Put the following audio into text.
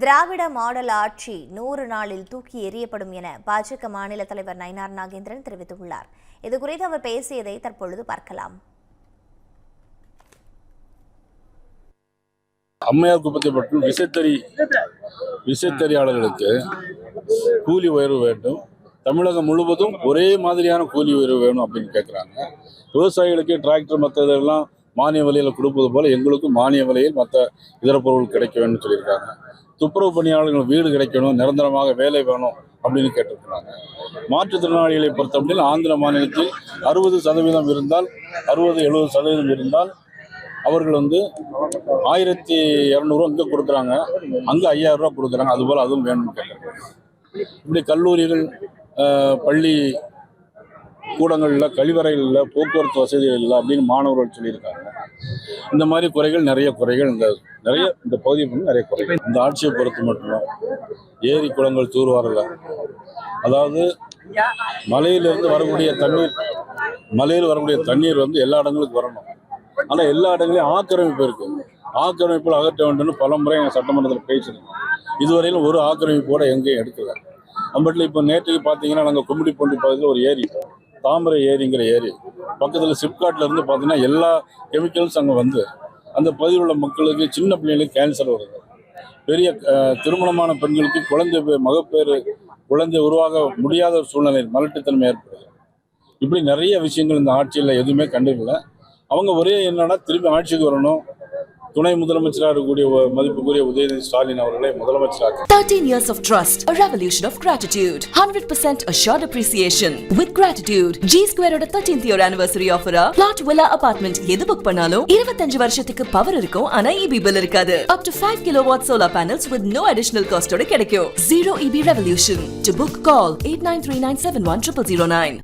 திராவிட model ஆட்சி நூறு நாளில் தூக்கி எறியப்படும் என பாஜக மாநில தலைவர் நயினார் நாகேந்திரன் தெரிவித்துள்ளார். இதுகுறித்து அவர் பேசியதை தற்பொழுது பார்க்கலாம். அம்மையார் குப்பத்தை மற்றும் விசைத்தறி விசைத்தறியாளர்களுக்கு கூலி உயர்வு வேண்டும். தமிழகம் முழுவதும் ஒரே மாதிரியான கூலி உயர்வு வேணும் அப்படின்னு கேட்குறாங்க விவசாயிகளுக்கு டிராக்டர் மற்ற இதெல்லாம் மானிய விலையில் கொடுப்பது போல எங்களுக்கும் மானிய விலையில் மற்ற இதர பொருள் கிடைக்க வேணும்னு சொல்லியிருக்காங்க. துப்புரவு பணியாளர்கள் வீடு கிடைக்கணும் நிரந்தரமாக வேலை வேணும் அப்படின்னு கேட்டிருக்கிறாங்க. மாற்றுத்திறனாளிகளை பொறுத்தவரையில் ஆந்திர மாநிலத்தில் அறுபது சதவீதம் இருந்தால் அறுபது எழுபது சதவீதம் இருந்தால் அவர்கள் வந்து ஆயிரத்தி இரநூறுவா இங்கே கொடுக்குறாங்க. அங்கே ஐயாயிரம் ரூபா கொடுக்குறாங்க. அதுபோல் அதுவும் வேணும்னு கேட்குறாங்க இப்படி கல்லூரிகள் பள்ளி கூடங்களில் கழிவறைகளில் போக்குவரத்து வசதிகள் இல்லை அப்படின்னு மாணவர்கள் சொல்லியிருக்காங்க. இந்த மாதிரி குறைகள் நிறைய குறைகள் இந்த நிறைய இந்த பகுதியை பண்ணி நிறைய குறைகள். இந்த ஆட்சியை பொறுத்து மட்டும்தான். ஏரி குளங்கள் தூர்வாரல. அதாவது மலையிலிருந்து வரக்கூடிய தண்ணீர் மலையில் வரக்கூடிய தண்ணீர் வந்து எல்லா இடங்களுக்கும் வரணும். ஆனால் எல்லா இடங்களையும் ஆக்கிரமிப்பு இருக்கு. ஆக்கிரமிப்பில் அகற்ற வேண்டும்னு பல முறை எங்கள் சட்டமன்றத்தில் பேசியிருக்கோம் இதுவரையிலும் ஒரு ஆக்கிரமிப்போட எங்கேயும் எடுக்கல. நம்மட்டில் இப்போ நேற்றுக்கு பார்த்தீங்கன்னா நாங்கள் கும்மிடிப்பூண்டி பகுதியில் ஒரு ஏரி தாமரை ஏரிங்கிற ஏரி. பக்கத்தில் சிப்காட்டில் இருந்து பார்த்தீங்கன்னா எல்லா கெமிக்கல்ஸ் அங்கே வந்து அந்த பகுதியில் உள்ள மக்களுக்கு சின்ன பிள்ளைகளுக்கு கேன்சர் வருது. பெரிய திருமணமான பெண்களுக்கு குழந்தை மகப்பேறு குழந்தை உருவாக முடியாத ஒரு சூழ்நிலை மலட்டுத்தன்மை ஏற்படுது. இப்படி நிறைய விஷயங்கள் இந்த ஆட்சியில் எதுவுமே கண்டுக்கல. அவங்க ஒரே என்னன்னா திரும்பி ஆட்சிக்கு வரணும். துணை முதலமைச்சராக இருக்கக்கூடிய மதிப்புக்குரிய உதயநிதி ஸ்டாலின் அவர்களை முதலமைச்சராக்க 13 years of trust, a revolution of gratitude. 100% assured appreciation. With gratitude, G Square ஓட 13th year anniversary offer plot villa apartment எது புக் பண்ணாலும் 25 வருஷத்துக்கு பவர் இருக்கும் ஆனா EB bill இருக்காது. Up to 5 kilowatt solar panels with no additional cost ஓட கிடைக்கும். Zero EB revolution. To book call 8939710009.